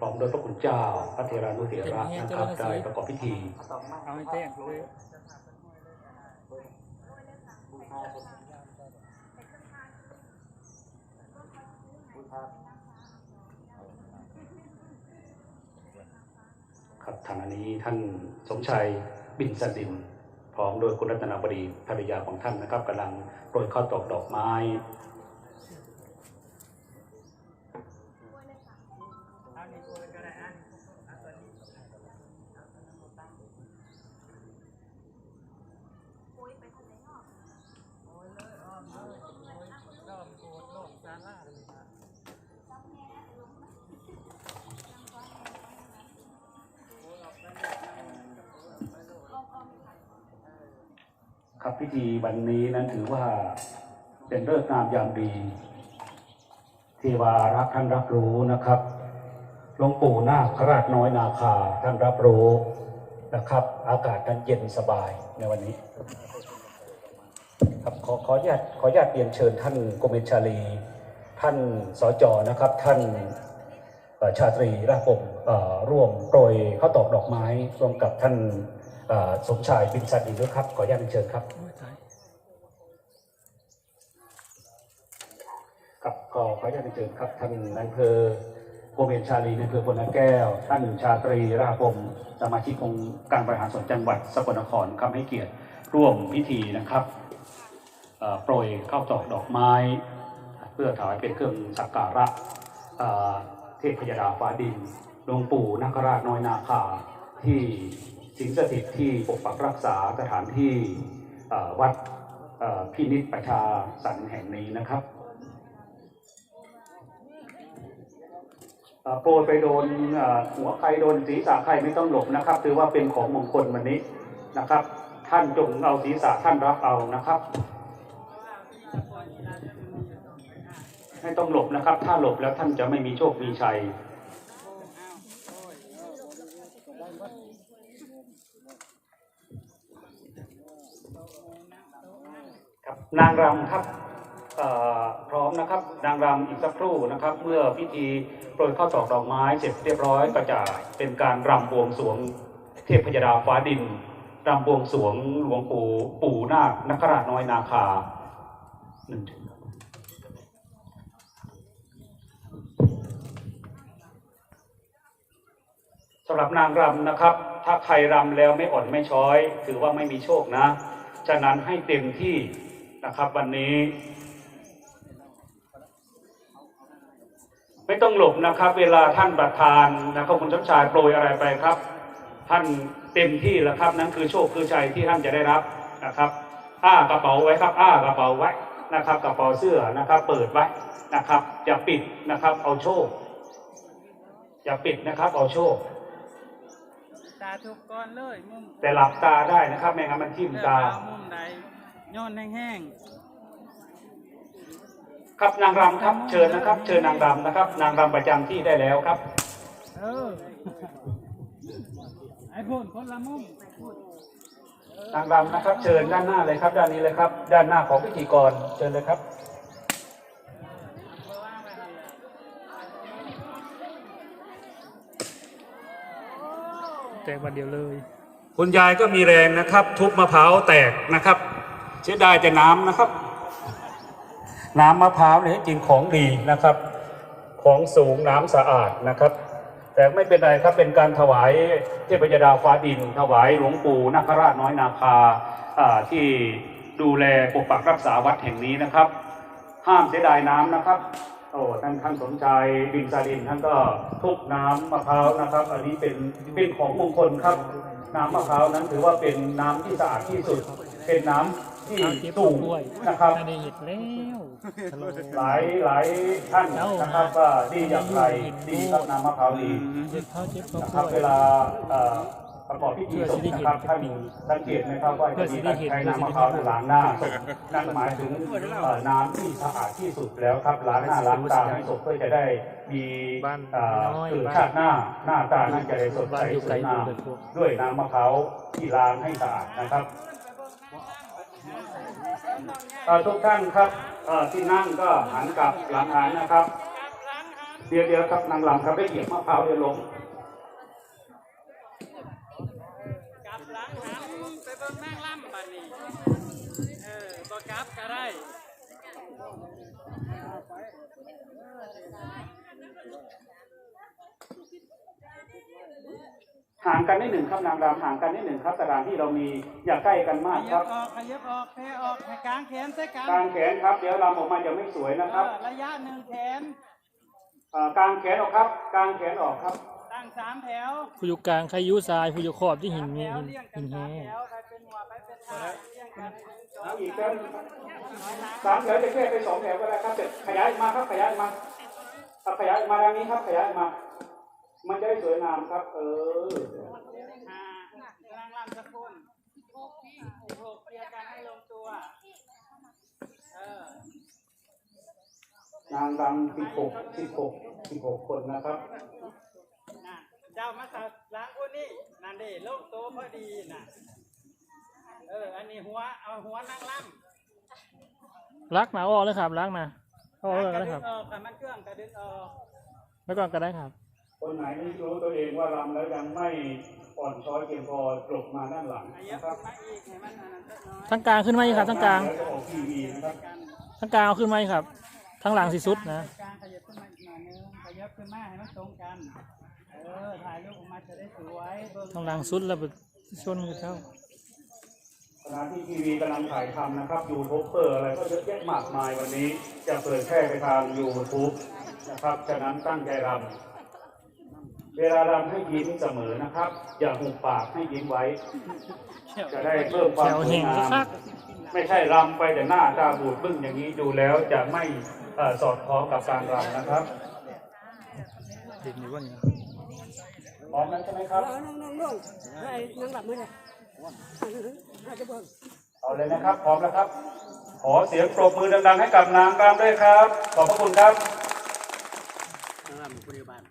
พร้อมโดวยพระคุณเจ้าพระเทรานุเถระนะครับได้ประกอบพิธีเอาให้เต้งเลยครับทางอันนี้ท่านสมชัยบินสดินพร้อมโดวยคุณรัตนาบดีภรรยาของท่านนะครับกำลังโปรยข้าวตอกดอกไม้ มเลยโอ้ยรอบโกดรอบซาร่าเลยครับครับพิธีวันนี้นั้นถือว่าเป็นเรื่องงามยามดีเทวารักท่านรับรู้นะครับหลวงปู่นาคราชน้อยนาคาท่านรับรู้นะครับ อากาศท่านเย็นสบายในวันนี้ อขออนุญาตขออนุญาตเรียนเชิญท่านกมเมชาลี ท่านสจนะครับ ท่านชาตรีราชผมร่วมโปรยข้าวตอกดอกไม้ร่วมกับท่านสมชายบินสันอีกด้วยครับ ขออนุญาตเรียนเชิญครับโอ้ยตายครับก็ขออนุญาตเรียนเชิญครับท่านนายเภอโกเมนชาลีนายเภอพลนแก้ว ท่านชาตรีราชผมสมาชิกองค์การบริหารส่วนจังหวัดสกลนครครับให้เกียรติร่วมพิธีนะครับ โปรยข้าวตอกดอกไม้ เพื่อถวายเป็นเครื่องสักการะเทพยดาฟ้าดินหลวงปู่นาคราชน้อยนาคาที่สิงสถิตที่ปกปักรักษาสถานที่วัดเอ่อพินิจประชาสรรค์แห่งนี้นะครับโปรยไปโดนหัวใครโดนศีรษะใครไม่ต้องหลบนะครับ ถือว่าเป็นของมงคลวันนี้นะครับ ท่านจงเอาศีรษะท่านรับเอานะครับ ไม่ต้องหลบนะครับ ถ้าหลบแล้วท่านจะไม่มีโชคมีชัย ครับนางรำครับพร้อมนะครับนางรำอีกสักครู่นะครับ เมื่อพิธีโปรยข้าวตอกดอกไม้เสร็จเรียบร้อยก็จะเป็นการรำบวงสรวงเทพยดาฟ้าดินรำบวงสรวงหลวงปู่ปู่นาคนคราชน้อยนาคาหนึ่ง สำหรับนางรำนะครับ ถ้าใครรำแล้วไม่อ่อนไม่ช้อย ถือว่าไม่มีโชคนะ ฉะนั้นให้เต็มที่นะครับวันนี้ ไม่ต้องหลบนะครับ เวลาท่านประธานนะครับคุณชมชายโปรยอะไรไปครับ ท่านเต็มที่แล้วครับ นั่นคือโชคคือชัยที่ท่านจะได้รับนะครับอ้ากระเป๋าไว้ครับ อ้ากระเป๋าไว้นะครับ กระเป๋าเสื้อนะครับ เปิดไว้นะครับอย่าปิดนะครับ เอาโชคอย่าปิดนะครับ เอาโชค ตาทุกก้อนเลยมุมแต่หลับตาได้นะครับไม่งั้นมันทิ่มเลือกตา เอามุมใดย้อนแห้งครับนางรำครับเชิญนะครับ เชิญนางรำนะครับ นางรำประจำที่ได้แล้วครับ ๆเออ ไอ้พุ่นคนละมุมพูดนางรำนะครับ เชิญด้านหน้าเลยครับ ด้านนี้เลยครับ ด้านหน้าของพิธีกรเชิญเลยครับ แต่วันเดียวเลย คุณยายก็มีแรงนะครับ ทุบมะพร้าวแตกนะครับ เสียดายแต่น้ำนะครับ น้ำมะพร้าวเนี่ยจริงของดีนะครับ ของสูงน้ำสะอาดนะครับแต่ไม่เป็นไรครับเป็นการถวายเทพยดาฟ้าดิน ถวายหลวงปู่นาคราชน้อยนาคาอ่าที่ดูแลปกปักรักษาวัดแห่งนี้นะครับ ห้ามเสียดายน้ำนะครับ โอ้ท่านท่านสมชายบินซาดินท่านก็ทุบน้ำมะพร้าวนะครับ อันนี้เป็นเป็นของมงคลครับ น้ำมะพร้าวนั้นถือว่าเป็นน้ำที่สะอาดที่สุด เป็นน้ำที่เอาเก็บสูงด้วยนะครับถ้าได้เห็ดแล้วทะลุหลายหลายท่านนะครับว่าดีอย่างไรดีครับน้ำมะพร้าวดีเจ็บเท้าเจ็บนะคเท้ารับเวลาเอ่อ ประกอบพิธีศพนะครับท่านสังเกตไหมครับว่าจะมีการใช้น้ำมะพร้าวล้างหน้าศพนั่นหมายถึงเอ่อน้ำที่สะอาดที่สุดแล้วครับล้างหน้าล้างตาให้ศพเพื่อจะได้มีเอ่อเกิดชาติหน้าหน้าตาน่าจะได้สดใสสวยงามด้วยน้ำมะพร้าวที่ล้างให้สะอาดนะครับเอ่อทุกท่านครับเอ่อที่นั่งก็หันกลับหลังหันนะครับ เดี๋ยวเดี๋ยวครับนางลำครับได้เหยียบมะพร้าวเดี๋ยวลง ลับหลังหันไปเบิ่งนางล่ำบัดนี้เออบ่กลับก็ได้ห่างกันนิดหนึ่งครับนางรำห่างกันนิดหนึ่งครับสถานที่เรามีอย่าใกล้กันมากขคยัรับบออกขยับออกแพ้ออกให้กลางแขนใส่กันกางแขนครับ เดี๋ยวรำออกมาจะไม่สวยนะครับเออระยะหนึ่งแขนอ่ากางแขนออกครับกางแขนออกครับ ตั้งสามแถวผู้อยู่กลางใครอยู่ซ้ายผู้อยู่ขอบที่หินมีแถวหินเรียงกัหินนสาแห้มแถวใครเป็นหัวใครเป็นท้ายเรียงกันหนึ่งสองเอาอีกครับสามแถวจะแค่ไปสองแถวก็ได้ครับแต่ขยายมาครับขยายมาครับขยายมาทางนี้ครับขยายมา มันจะได้สวยงามครับ เออห้ากำลังล่ำสักคนหกหกเคลียร์กันให้ลงตัว เออนางรำสิบหกสิบหกสิบหกคนนะครับ น่ะเจ้ามาสับล้างคนนี้นั่น เด้ลงโตวพอดีน่ะ เออ อันนี้หัว เอาหัวนางล่ำรักหนาออกเลยครับรักนะออกเลยก็ได้ครับกระดึงออกค่ะมันเครื่องกระดึงออกแล้วก่อนก็ได้ครับ คนไหนไม่รู้ตัวเองว่ารำแล้วยังไม่อ่อนช้อยเพียงพอหลบมาด้านหลังอายันะบครับมาอีกให้มันอันนั้นสักน้อยทั้งกลางขึ้นมาอีกครับทั้งกลาง แล้วจะออกทีวีนะครับกันทั้งกลางเอาขึ้นมาอีกครับ ทั้งหลังสิสุดนะ กลางขยับขึ้นมาอีกหน่อยนึงขยับขึ้นมาให้มันตรงกัน เออถ่ายรูปออกมาจะได้สวยเบิ่งทั้งหลังสุดแล้วไปชนกับเขาขณะที่ทีวีกำลังถ่ายทำนะครับยูทูบเบอร์อะไรก็เยอะแยะมากมายวันนี้ จะเผยแพร่ไปทางยูทูบนะครับฉะนั้นตั้งใจรำเวลารำให้ยิ้มเสมอนะครับ อย่าหุบปากให้ยิ้มไว้ จะได้เพิ่มความแถวสวเฮยงงามคักไม่ใช่รำไปแต่หน้าตาบูดบึ้งอย่างนี้ดูแล้วจะไม่เอ่อสอดคล้องกับการรำนะครับเด็กนี่ว่าเนี่ย พร้อมแล้วใช่ไหมครับนั่งน้องลงไอ้นั่งหลับไม่ได้อาจจะเบิ่งเอาเลยนะครับ พร้อมแล้วครับ ขอเสียงปรบมือดังๆ ให้กับนางรำด้วยครับ ขอบพระคุณครับ นั่งล่ำผู้เดียวบ้าน